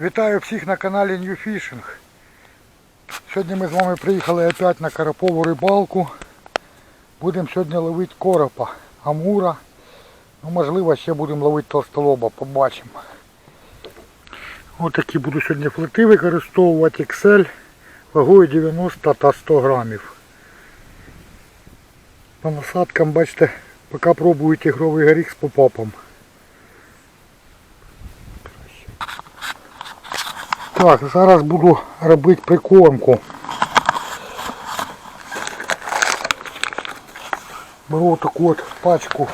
Вітаю всіх на каналі New Fishing. Сьогодні ми з вами приїхали опять на карапову рибалку. Будемо сьогодні ловити коропа, амура. Ну, можливо, ще будемо ловити толстолоба, побачимо. Ось такі буду сьогодні флети використовувати XL вагою 90 та 100 грамів. По насадкам, бачите, поки пробую тигровий горіх з попапом. Так, зараз буду робити прикормку. Беру таку от пачку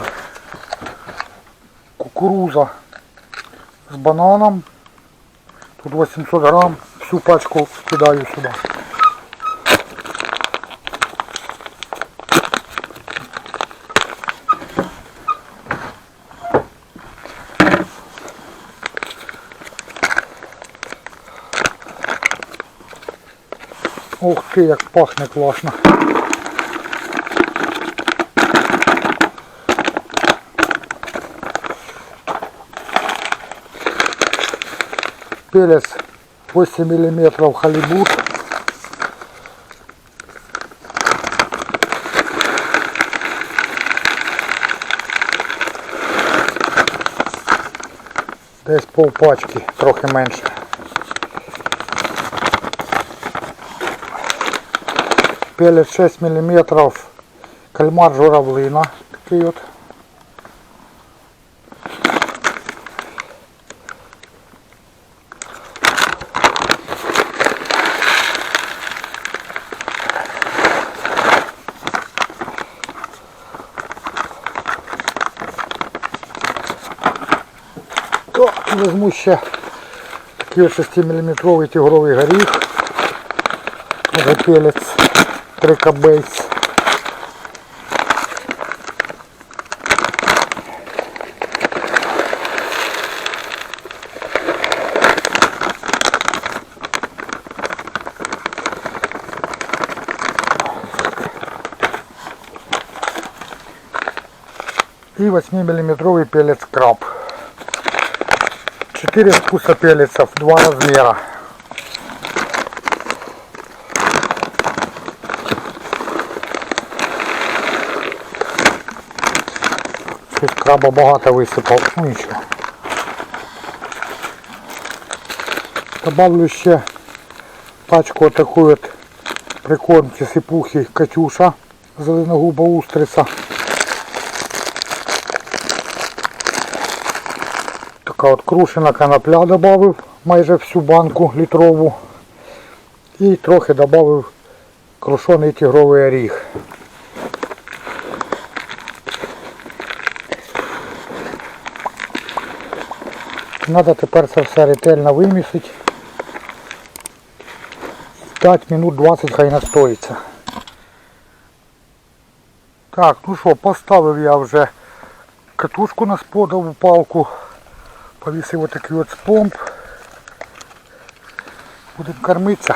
кукуруза з бананом. Тут 800 грам. Всю пачку кидаю сюди. Ух ти, як пахне класно. Пелец 8 миллиметров халибут. Десь пол пачки, трохи менше. Пелец 6 мм. Кальмар журавлина. Такий от. Візьму ще такий от 6 мм тигровий горіх. Це пелець трикабейс. И 8-миллиметровый пелец краб. 4 вкуса пелецов, два размера. Щось краба багато висипав, ну нічого. Добавлю ще пачку такої от прикормки сипухи Катюша зеленогуба устрица. Така от крушена конопля добавив майже всю банку літрову. І трохи додав крушений тигровий оріх. Надо тепер це все ретельно вимісити. 5 минут 20 хай настоїться. Так, ну що, поставив я вже катушку на сподову палку. Повісив отакий от спомп. Будемо кормитися.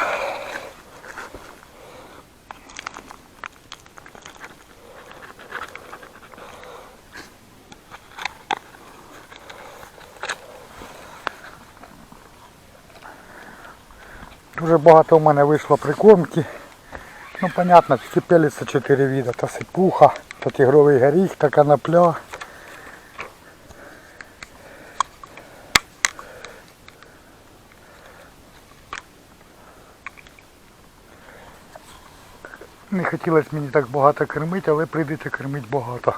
Дуже багато в мене вийшло прикормки. Ну, понятно, пелиться 4 вида. Та сипуха, та тигровий горіх, та конопля. Не хотілося мені так багато кормити, але прийдеться кормити багато.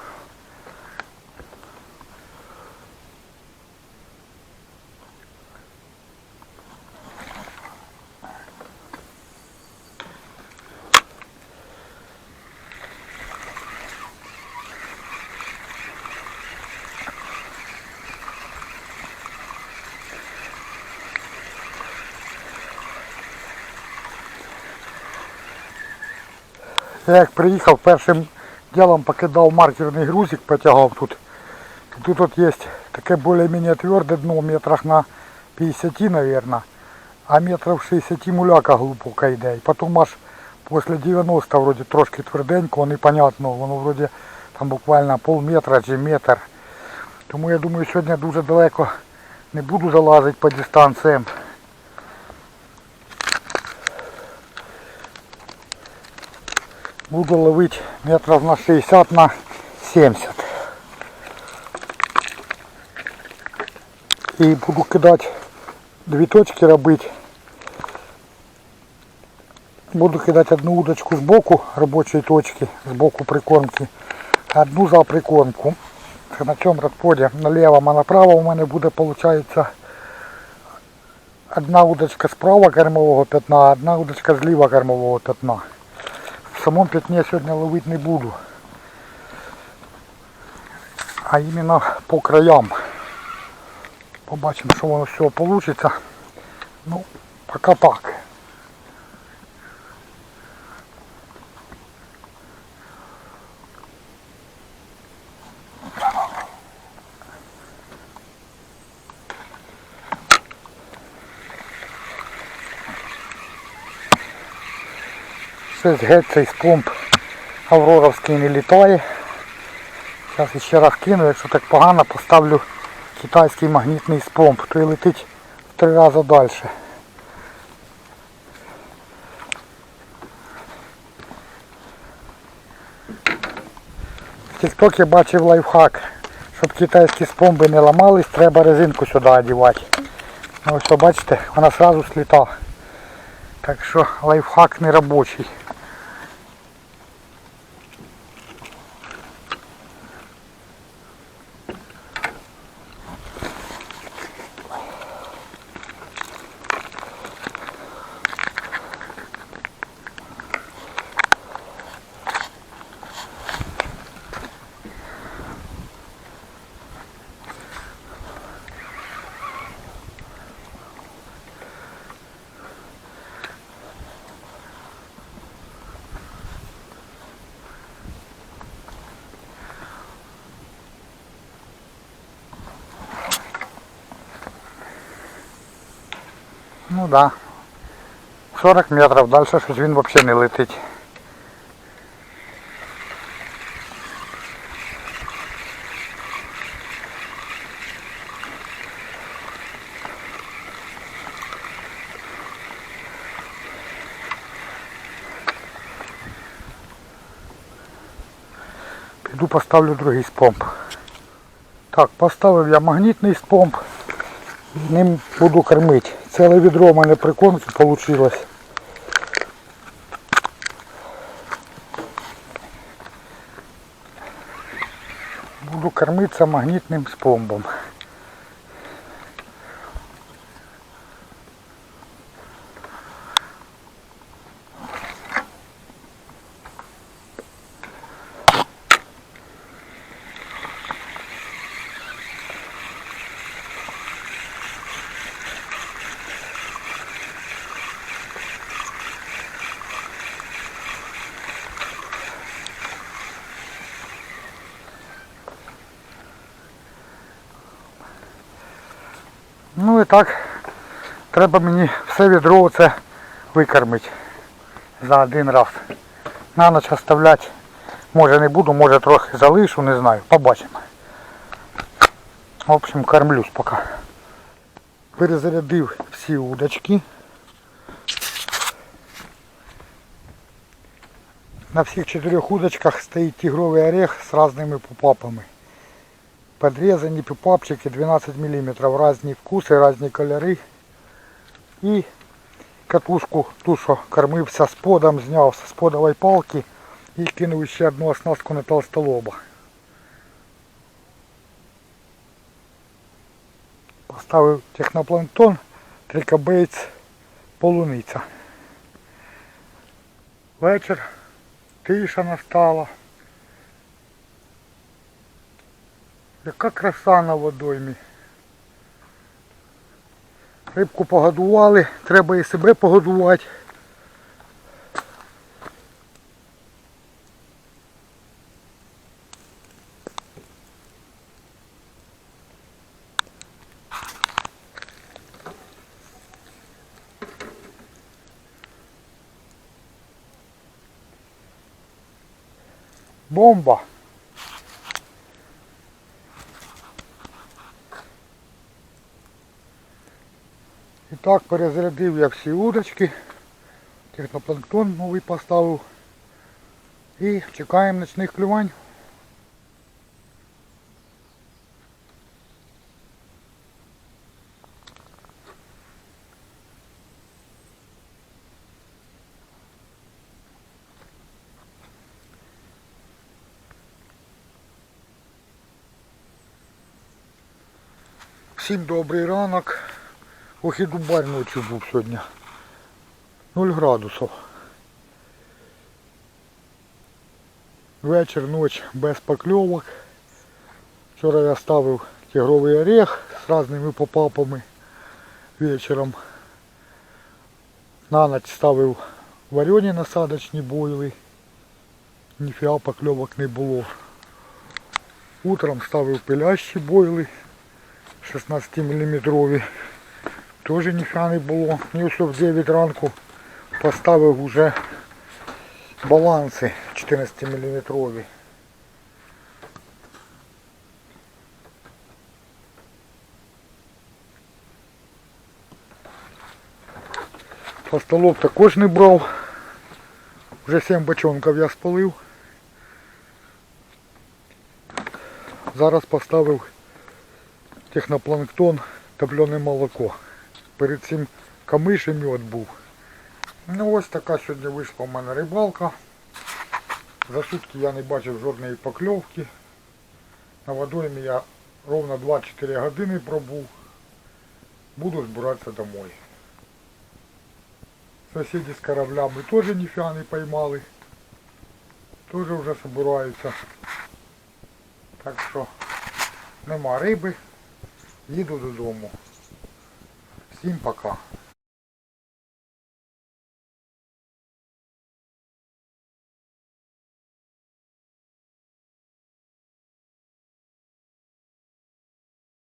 Я як приїхав, першим ділом покидав маркерний грузик, потягав тут. Тут от є таке більш-менш тверде дно метрах на 50, наверное, а метрів 60 муляка глибока йде. І потім аж після 90 вроді трошки тверденько, непонятно, воно вроді там буквально пол метра чи метр. Тому я думаю, сьогодні дуже далеко не буду залазити по дистанціям. Буду ловити метрів на 60 на 70. І буду кидати дві точки робити. Буду кидати одну удочку з боку робочої точки, з боку прикормки, одну за прикормку. Це на цьому розподі наліво, а направо у мене буде, виходить, одна удочка справа кормового пятна, а одна удочка зліва кормового пятна. В пятне я сьогодні ловити не буду. А іменно по краям. Побачимо, що воно з цього вийде. Ну, поки так. Щось геть цей спомп Авроровський не літає. Зараз ще раз кину, якщо так погано, поставлю китайський магнітний спомп, то і летить в три рази далі. В TikTok я бачив лайфхак. Щоб китайські спомби не ламались, треба резинку сюди одягати. Ну ось бачите, вона одразу сліта. Так що лайфхак не робочий. Ну да. 40 метрів, далі щось він взагалі не летить. Піду поставлю другий спомп. Так, поставив я магнітний спомп. Ним буду кормити. Ціле ведро у мене прикормки получилось. Буду кормиться магнитным спомбом. Ну і так, треба мені все відро оце викормити за один раз. На ніч оставляти може не буду, може трохи залишу, не знаю, побачимо. В общем, кормлюсь поки. Перезарядив всі удочки. На всіх чотирьох удочках стоїть тигровий орех з різними попапами. Подрезані пипапчики 12 мм, різні вкуси, різні кольори. І катушку, ту, що кормився з подом, зняв з подової палки і кинув ще одну оснастку на толстолоба. Поставив технопланктон, трикобейц, полуниця. Вечір, тиша настала. Яка краса на водоймі. Рибку погодували, треба і себе погодувати. Бомба! Так перезарядив я всі удочки. Технопланктон новий поставив. І чекаємо ночних клювань. Всім добрий ранок. Ох і дубар ночі був сьогодні. 0 градусів. Вечір, ніч без покльовок. Вчора я ставив тигровий орех з різними попапами вечором. На ніч ставив варені насадочні бойли. Ніфіга покльовок не було. Утром ставив пилящі бойли 16 мм. Теж ніфіга не було. І ось в 9 ранку поставив уже баланси 14 мм. Постолов також не брав. Вже 7 бочонків я спалив. Зараз поставив технопланктон топлене молоко. Перед цим камиш і мед був. Ну ось така сьогодні вийшла в мене рибалка. За сутки я не бачив жодної покльовки. На водоймі я ровно 2-4 години пробув. Буду збиратися домой. Сусіди з кораблями теж ніфіга не поймали. Теж вже збираються. Так що нема риби. Їду додому. Всім пока.